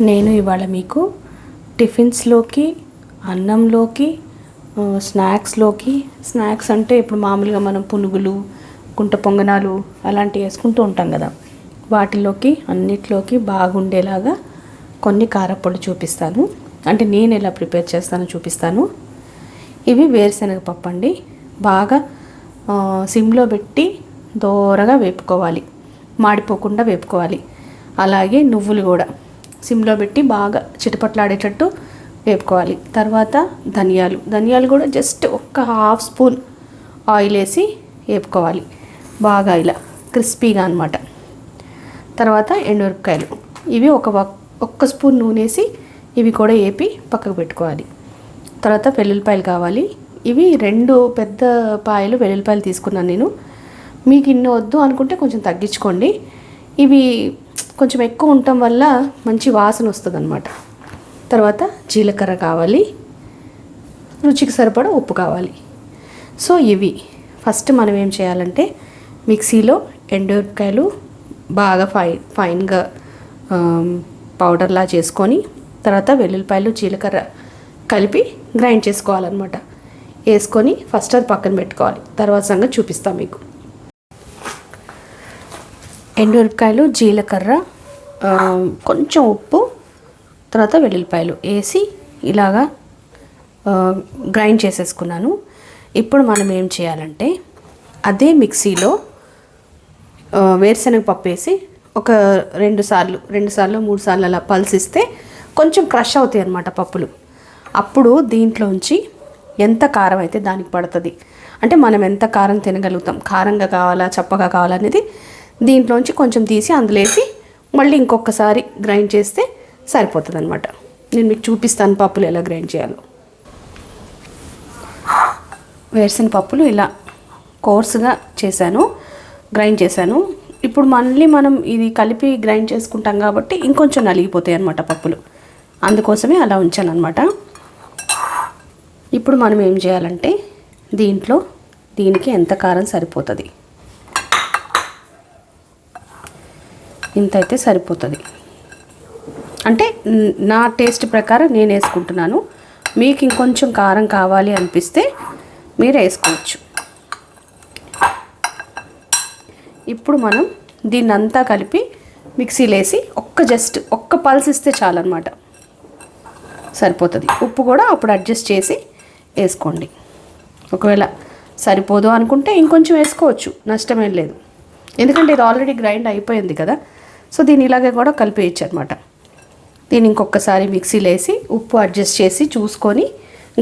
నేను ఇవాళ మీకు టిఫిన్స్లోకి అన్నంలోకి స్నాక్స్లోకి స్నాక్స్ అంటే ఇప్పుడు మామూలుగా మనం పునుగులు గుంట పొంగనాలు అలాంటివి వేసుకుంటూ ఉంటాం కదా. వాటిలోకి అన్నిట్లోకి బాగుండేలాగా కొన్ని కారపొడి చూపిస్తాను. అంటే నేను ఎలా ప్రిపేర్ చేస్తానో చూపిస్తాను. ఇవి వేరుశనగ పప్పు అండి. బాగా సిమ్లో పెట్టి దోరగా వేపుకోవాలి. మాడిపోకుండా వేపుకోవాలి. అలాగే నువ్వులు కూడా. సిమ్లో పెట్టి బాగా చిటపట్లాడేటట్టు వేపుకోవాలి. తర్వాత ధనియాలు. ధనియాలు కూడా జస్ట్ ఒక్క హాఫ్ స్పూన్ ఆయిల్ వేసి వేపుకోవాలి. బాగా ఇలా క్రిస్పీగా అనమాట తర్వాత ఎండుమిరపకాయలు. ఇవి ఒక వక్- ఒక్క స్పూన్ నూనె వేసి ఇవి కూడా వేపి పక్కకు పెట్టుకోవాలి. తర్వాత వెల్లుల్లిపాయలు కావాలి. ఇవి రెండు పెద్ద పాయలు వెల్లుల్లిపాయలు తీసుకున్నాను నేను. మీకు ఇన్ని వద్దు అనుకుంటే కొంచెం తగ్గించుకోండి. ఇవి కొంచెం ఎక్కువ ఉండటం వల్ల మంచి వాసన వస్తుంది అనమాట తర్వాత జీలకర్ర కావాలి రుచికి సరిపడా ఉప్పు కావాలి. సో ఇవి. ఫస్ట్ మనం ఏం చేయాలంటే మిక్సీలో ఎండుకాయలు బాగా ఫై ఫైన్గా పౌడర్లా చేసుకొని తర్వాత వెల్లుల్లిపాయలు జీలకర్ర కలిపి గ్రైండ్ చేసుకోవాలన్నమాట. వేసుకొని ఫస్ట్ అది పక్కన పెట్టుకోవాలి. తర్వాత సంగతి చూపిస్తాం మీకు. ఎండుమిరపకాయలు జీలకర్ర కొంచెం ఉప్పు తర్వాత వెల్లుల్లిపాయలు వేసి ఇలాగా గ్రైండ్ చేసేసుకున్నాను. ఇప్పుడు మనం ఏం చేయాలంటే అదే మిక్సీలో వేరుశనగ పప్పు వేసి ఒక రెండు సార్లు రెండు సార్లు మూడు సార్లు అలా పల్సిస్తే కొంచెం క్రష్ అవుతాయి అన్నమాట పప్పులు. అప్పుడు దీంట్లోంచి ఎంత కారం అయితే దానికి పడుతుంది. అంటే మనం ఎంత కారం తినగలుగుతాం. కారంగా కావాలా చప్పగా కావాలా అనేది దీంట్లోంచి కొంచెం తీసి అందులో వేసి మళ్ళీ ఇంకొకసారి గ్రైండ్ చేస్తే సరిపోతుంది అనమాట నేను మీకు చూపిస్తాను పప్పులు ఎలా గ్రైండ్ చేయాలో. వేరుశెనగ పప్పులు ఇలా కోర్సుగా చేశాను గ్రైండ్ చేశాను. ఇప్పుడు మళ్ళీ మనం ఇది కలిపి గ్రైండ్ చేసుకుంటాం కాబట్టి ఇంకొంచెం నలిగిపోతాయి అనమాట పప్పులు. అందుకోసమే అలా ఉంచాను అనమాట ఇప్పుడు మనం ఏం చేయాలంటే దీంట్లో దీనికి ఎంత కారం సరిపోతుంది? ఇంత అయితే సరిపోతుంది. అంటే నా టేస్ట్ ప్రకారం నేను వేసుకుంటున్నాను. మీకు ఇంకొంచెం కారం కావాలి అనిపిస్తే మీరు వేసుకోవచ్చు. ఇప్పుడు మనం దీన్ని అంతా కలిపి మిక్సీలో వేసి ఒక్క జస్ట్ ఒక్క పల్స్ ఇస్తే చాలన్నమాట. సరిపోతుంది. ఉప్పు కూడా అప్పుడు అడ్జస్ట్ చేసి వేసుకోండి. ఒకవేళ సరిపోదు అనుకుంటే ఇంకొంచెం వేసుకోవచ్చు. నష్టమేం లేదు. ఎందుకంటే ఇది ఆల్రెడీ గ్రైండ్ అయిపోయింది కదా. సో దీన్ని ఇలాగే కూడా కలిపేయచ్చు అనమాట దీన్ని ఇంకొకసారి మిక్సీలో వేసి ఉప్పు అడ్జస్ట్ చేసి చూసుకొని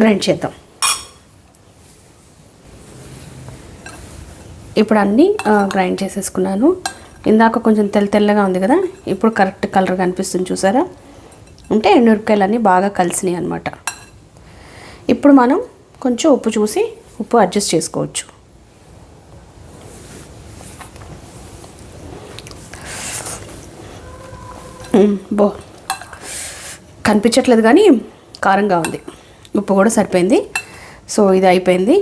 గ్రైండ్ చేద్దాం. ఇప్పుడు అన్నీ గ్రైండ్ చేసేసుకున్నాను. ఇందాక కొంచెం తెల్ల తెల్లగా ఉంది కదా ఇప్పుడు కరెక్ట్ కలర్ కనిపిస్తుంది చూసారా? అంటే ఎండుమిరపకాయలు అన్నీ బాగా కలిసినాయి అనమాట ఇప్పుడు మనం కొంచెం ఉప్పు చూసి ఉప్పు అడ్జస్ట్ చేసుకోవచ్చు. బో కనిపించట్లేదు కానీ కారంగా ఉంది. ఉప్పు కూడా సరిపోయింది. సో ఇది అయిపోయింది.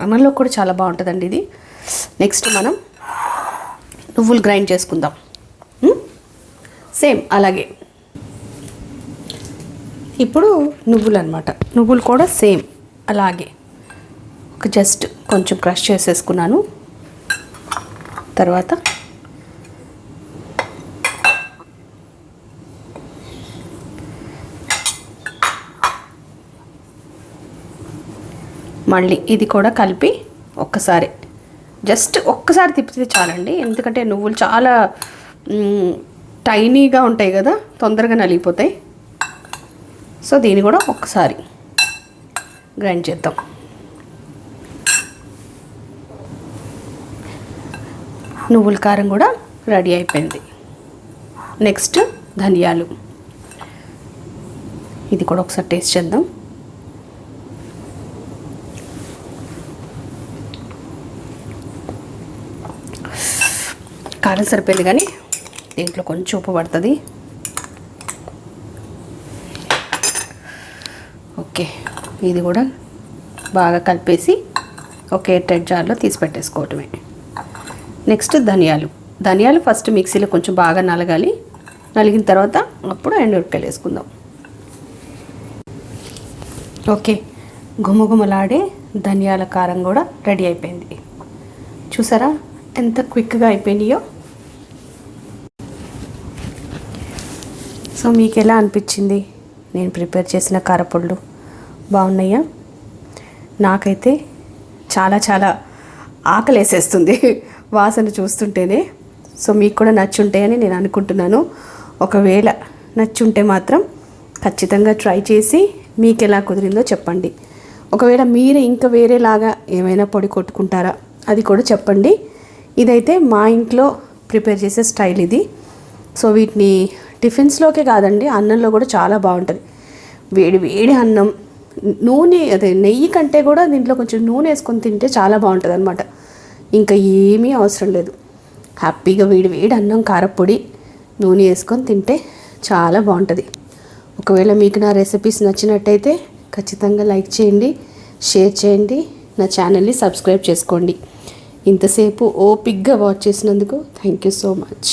అన్నంలో కూడా చాలా బాగుంటుందండి ఇది. నెక్స్ట్ మనం నువ్వులు గ్రైండ్ చేసుకుందాం. సేమ్ అలాగే. ఇప్పుడు నువ్వులు అనమాట నువ్వులు కూడా సేమ్ అలాగే. ఒక జస్ట్ కొంచెం క్రష్ చేసేసుకున్నాను. తర్వాత మళ్ళీ ఇది కూడా కలిపి ఒక్కసారి. జస్ట్ ఒక్కసారి తిప్పితే చాలండి. ఎందుకంటే నువ్వులు చాలా టైనీగా ఉంటాయి కదా తొందరగా నలిగిపోతాయి. సో దీన్ని కూడా ఒక్కసారి గ్రైండ్ చేద్దాం. నువ్వుల కారం కూడా రెడీ అయిపోయింది. నెక్స్ట్ ధనియాలు. ఇది కూడా ఒకసారి టేస్ట్ చేద్దాం. కారం సరిపోయింది కానీ దీంట్లో కొంచెం ఉప్పు పడుతుంది. ఓకే ఇది కూడా బాగా కలిపేసి ఒక ఎయిర్ జార్లో తీసి పెట్టేసుకోవటమే. నెక్స్ట్ ధనియాలు. ధనియాలు ఫస్ట్ మిక్సీలో కొంచెం బాగా నలగాలి. నలిగిన తర్వాత అప్పుడు ఎండుమిరపకాయలు వేసుకుందాం. ఓకే గుమగుమలాడే ధనియాల కారం కూడా రెడీ అయిపోయింది. చూసారా ఎంత క్విక్గా అయిపోయినాయో? సో మీకు ఎలా అనిపించింది? నేను ప్రిపేర్ చేసిన కారపళ్ళు బాగున్నాయా? నాకైతే చాలా చాలా ఆకలేసేస్తుంది వాసన చూస్తుంటేనే. సో మీకు కూడా నచ్చుంటాయని నేను అనుకుంటున్నాను. ఒకవేళ నచ్చుంటే మాత్రం ఖచ్చితంగా ట్రై చేసి మీకు ఎలా కుదిరిందో చెప్పండి. ఒకవేళ మీరు ఇంకా వేరేలాగా ఏమైనా పొడి కొట్టుకుంటారా? అది కూడా చెప్పండి. ఇదైతే మా ఇంట్లో ప్రిపేర్ చేసే స్టైల్ ఇది. సో వీటిని టిఫిన్స్లోకే కాదండి అన్నంలో కూడా చాలా బాగుంటుంది. వేడి వేడి అన్నం నూనె అదే నెయ్యి కంటే కూడా దీంట్లో కొంచెం నూనె వేసుకొని తింటే చాలా బాగుంటుంది అనమాట ఇంకా ఏమీ అవసరం లేదు. హ్యాపీగా వేడి వేడి అన్నం కారపొడి నూనె వేసుకొని తింటే చాలా బాగుంటుంది. ఒకవేళ మీకు నా రెసిపీస్ నచ్చినట్టయితే ఖచ్చితంగా లైక్ చేయండి షేర్ చేయండి నా ఛానల్ని సబ్స్క్రైబ్ చేసుకోండి. ఇంతసేపు ఓపిక్గా వాచ్ చేసినందుకు థ్యాంక్ యూ సో మచ్.